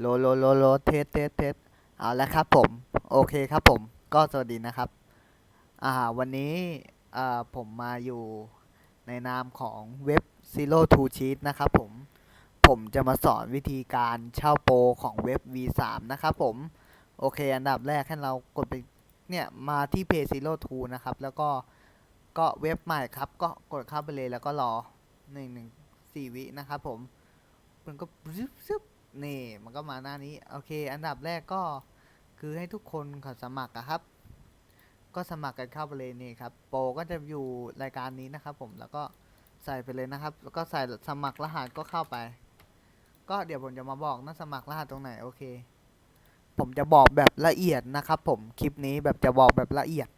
โลโลโลโลเทสเทสเทสเอาละครับผม โอเคครับผม ก็สวัสดีนะครับ อ่า วันนี้อ่าผมมาอยู่ในนามของเว็บ Zero to Cheat นะครับผม ผมจะมาสอนวิธีการเช่าโปรของเว็บ V3 นะครับผม โอเค อันดับแรกให้เรากดไป เนี่ย มาที่ Pay Zero to นะครับ แล้วก็ ก็เว็บใหม่ครับ ก็กดเข้าไปเลยแล้วก็รอหนึ่งหนึ่งสี่วินะครับผม มันก็ซึบซึบ นี่มันก็มาหน้านี้ โอเค อันดับแรกก็คือให้ทุกคนเขอสมัครอะครับ ก็สมัครกันเข้าไปเลยนี่ครับ โปรก็จะอยู่รายการนี้นะครับผมแล้วก็ใส่ไปเลยนะครับ แล้วก็ใส่สมัครรหัสก็เข้าไป ก็เดี๋ยวผมจะมาบอกนะสมัครรหัสตรงไหนโอเค ผมจะบอกแบบละเอียดนะครับ ผมคลิปนี้แบบจะบอกแบบละเอียด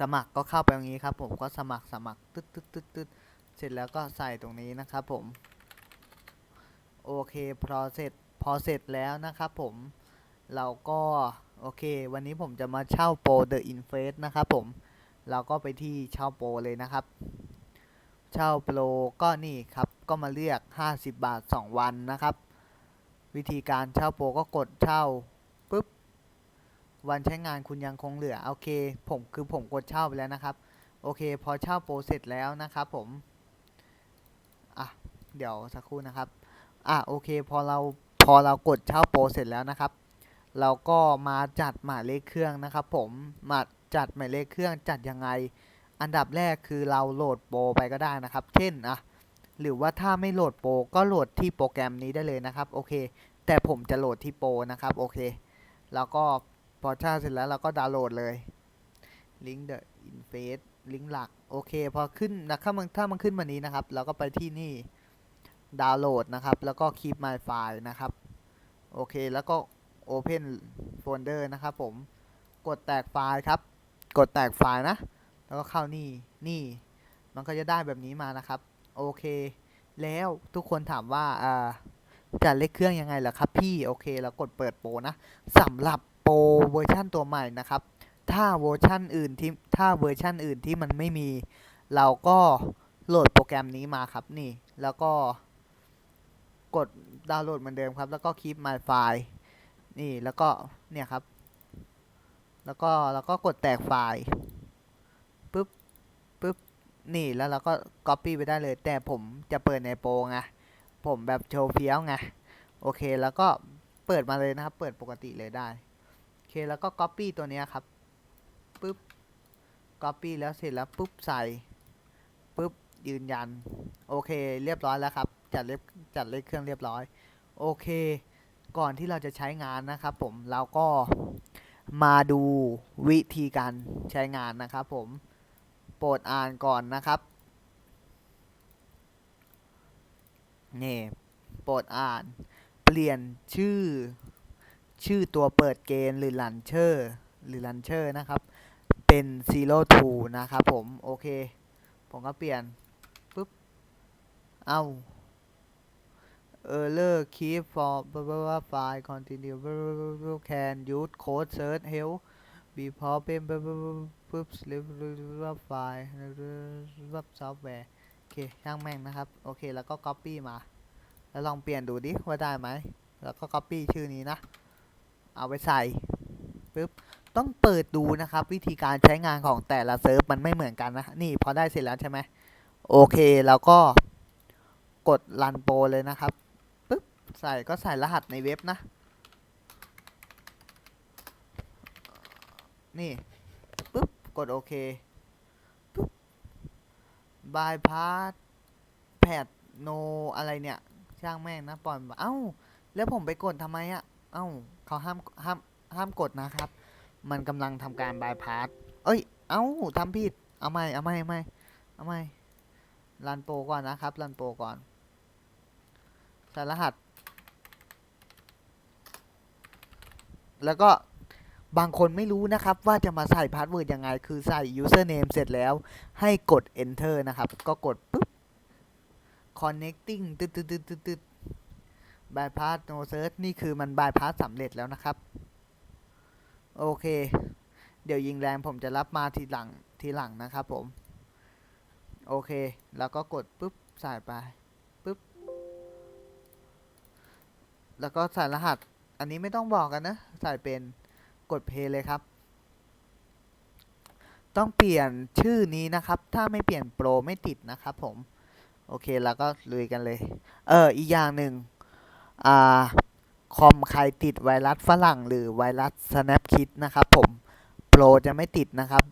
สมัครก็เข้าไปตรงนี้ครับ ผมก็สมัครสมัครตึ๊ดตึ๊ดตึ๊ดตึ๊ดเสร็จแล้วก็ใส่ตรงนี้นะครับผม โอเคพอเสร็จพอเสร็จแล้วนะครับผมเราก็โอเค วันนี้ผมจะมาเช่าโปร The Inface นะครับผมเราก็ไปที่เช่าโปรเลยนะครับ เช่าโปรก็นี่ครับก็มาเลือก 50 บาท 2 วันนะครับ วิธีการเช่าโปรก็กดเช่าปุ๊บวันใช้งานคุณยังคงเหลือโอเค ผมคือผมกดเช่าไปแล้วนะครับ โอเค พอเช่าโปรเสร็จแล้วนะครับผมอะเดี๋ยวสักครู่นะครับ อะโอเคพอเราพอเรากดเช่าโปรเสร็จแล้วนะครับ เราก็มาจัดหมายเลขเครื่องนะครับ ผมมาจัดหมายเลขเครื่องจัดยังไง อันดับแรกคือเราโหลดโปรไปก็ได้นะครับ เช่นอะหรือว่าถ้าไม่โหลดโปรก็โหลดที่โปรแกรมนี้ได้เลยนะครับโอเค แต่ผมจะโหลดที่โปรนะครับโอเค แล้วก็พอเช่าเสร็จแล้วเราก็ดาวน์โหลดเลยลิงก์ the inface ลิงก์หลักโอเค พอขึ้นนะถ้ามันถ้ามันขึ้นมานี้นะครับ เราก็ไปที่นี่ ดาวน์โหลดนะครับ แล้วก็ keep my file นะครับ โอเค แล้วก็ open folder นะครับผม กดแตกไฟล์ครับ กดแตกไฟล์นะ แล้วก็เข้านี่ นี่ มันก็จะได้แบบนี้มานะครับ โอเค แล้วทุกคนถามว่าอ่าจัดเลขเครื่องยังไงล่ะครับพี่ โอเค แล้วกดเปิดโปรนะสำหรับโปรเวอร์ชันตัวใหม่นะครับ ถ้าเวอร์ชันอื่นที่ถ้าเวอร์ชันอื่นที่มันไม่มี เราก็โหลดโปรแกรมนี้มาครับนี่ แล้วก็ กดดาวน์โหลดเหมือนเดิมครับ แล้วก็ keep my file นี่แล้วก็เนี่ยครับ แล้วก็แล้วก็กดแตกไฟล์ปุ๊บปุ๊บนี่แล้วเราก็ copy ไปได้เลย แต่ผมจะเปิดในโปรไงผมแบบโชว์เฟี้ยวไงโอเคแล้วก็เปิดมาเลยนะครับ เปิดปกติเลยได้โอเคแล้วก็ copy ตัวนี้ครับปุ๊บ copy แล้วเสร็จแล้วปุ๊บใส่ปุ๊บยืนยัน โอเค เรียบร้อยแล้วครับ จัดเลขจัดเลขเครื่องเรียบร้อย โอเค ก่อนที่เราจะใช้งานนะครับผมเราก็มาดูวิธีการใช้งานนะครับผมโปรดอ่านก่อนนะครับนี่โปรดอ่าน เปลี่ยนชื่อ ชื่อตัวเปิดเกณฑ์หรือลันเชอร์หรือลันเชอร์นะครับ เป็น zero two นะครับผม โอเค ผมก็เปลี่ยนปุ๊บ เอ้า error keep for blah blah blah file continue blah blah blah blah can use code search help be problem blah blah blah blah sleep blah blah blah file software โอเคช่างแม่งนะครับ โอเค แล้วก็ copy มา แล้วลองเปลี่ยนดูดิว่าได้ไหม แล้วก็ copy ชื่อนี้นะ เอาไปใส่ปึ๊บต้องเปิดดูนะครับ วิธีการใช้งานของแต่ละเซิร์ฟมันไม่เหมือนกันนะ นี่พอได้เสร็จแล้วใช่ไหมโอเค แล้วก็กดรันโปรเลยนะครับ ใส่ก็ใส่รหัสในเว็บนะ นี่ปึ๊บ กดโอเคปึ๊บบายพาสแพดโนอะไรเนี่ย ช่างแม่งนะปล่อยเอ้า แล้วผมไปกดทำไมอะ่ะ เอ้าเขาห้ามห้ามห้ามกดนะครับ มันกำลังทำการบายพาสเอ้ย เอ้าทำผิด เอาไม่เอาไม่เอาไม่เอาไม่รันโปรก่อนนะครับรันโปรก่อนใส่รหัส แล้วก็บางคนไม่รู้นะครับว่าจะมาใส่พาสเวิร์ดยังไง คือใส่ username เสร็จแล้วให้กด enter นะครับ ก็กดปุ๊บ connecting ตึ๊ดตึ๊ดตึ๊ดตึ๊ดตึ๊ด bypass no search นี่คือมัน bypass สำเร็จแล้วนะครับ โอเค เดี๋ยวยิงแรงผมจะรับมาทีหลังทีหลังนะครับผม โอเค แล้วก็กดปุ๊บ ใส่ไปปุ๊บ แล้วก็ใส่รหัส อันนี้ไม่ต้องบอกกันนะ ใส่เป็นกดเพย์เลยครับ ต้องเปลี่ยนชื่อนี้นะครับ ถ้าไม่เปลี่ยนโปรไม่ติดนะครับผม โอเคแล้วก็ลุยกันเลย เออ อีกอย่างหนึ่งอ่าคอมใครติดไวรัสฝรั่ง หรือไวรัส Snapkit นะครับผม โปรจะไม่ติดนะครับ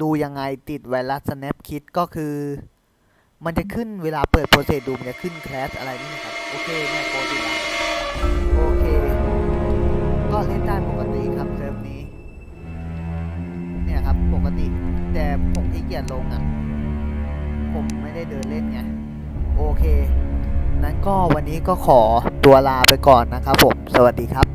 ดูยังไงติดไวรัส Snapkit ก็คือ มันจะขึ้นเวลาเปิดโปรเซสดูมันจะขึ้นแคลสอะไรนี่นะครับ โอเคเนี่ยโปรติดแล้วโอเค ก็เล่นได้ปกติครับเซิร์ฟนี้ เนี่ยครับปกติ แต่ผมที่เกียจลงอะ ผมไม่ได้เดินเล่นไง โอเค นั้นก็วันนี้ก็ขอตัวลาไปก่อนนะครับผม สวัสดีครับ